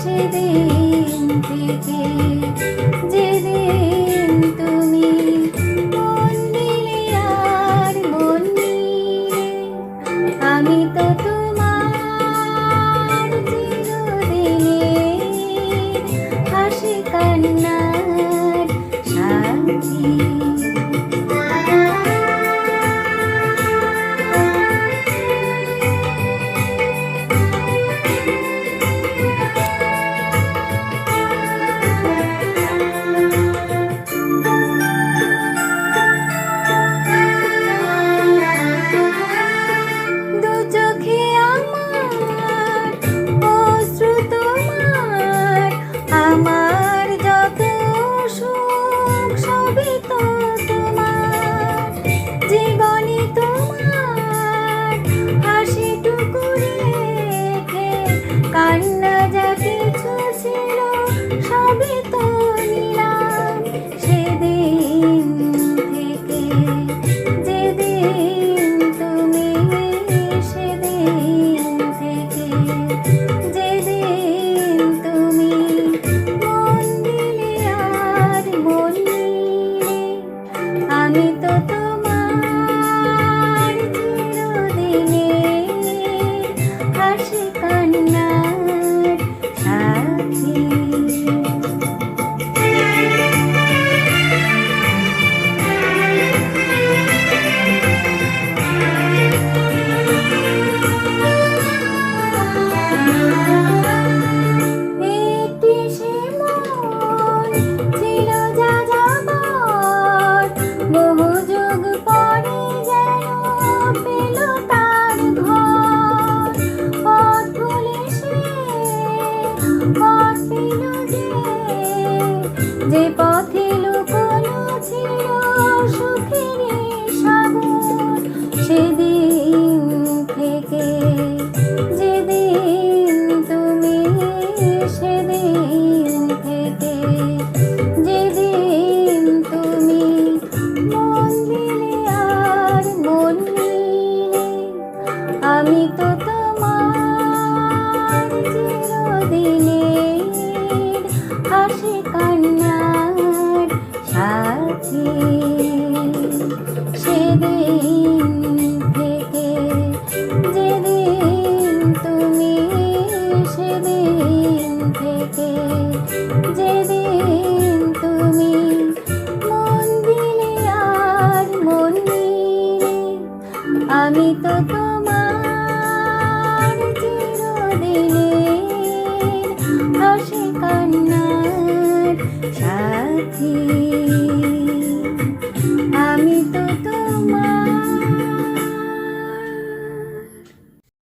সেদিন থেকে তুমি আমি তো তোমার হাসি কান্না আমি তো তো গেছে সেদিন থেকে যেদিন তুমি সেদিন থেকে যেদিন তুমি মন দিলে আমি তো তোমার চিরদিনের হাসি কান্নার সাথী।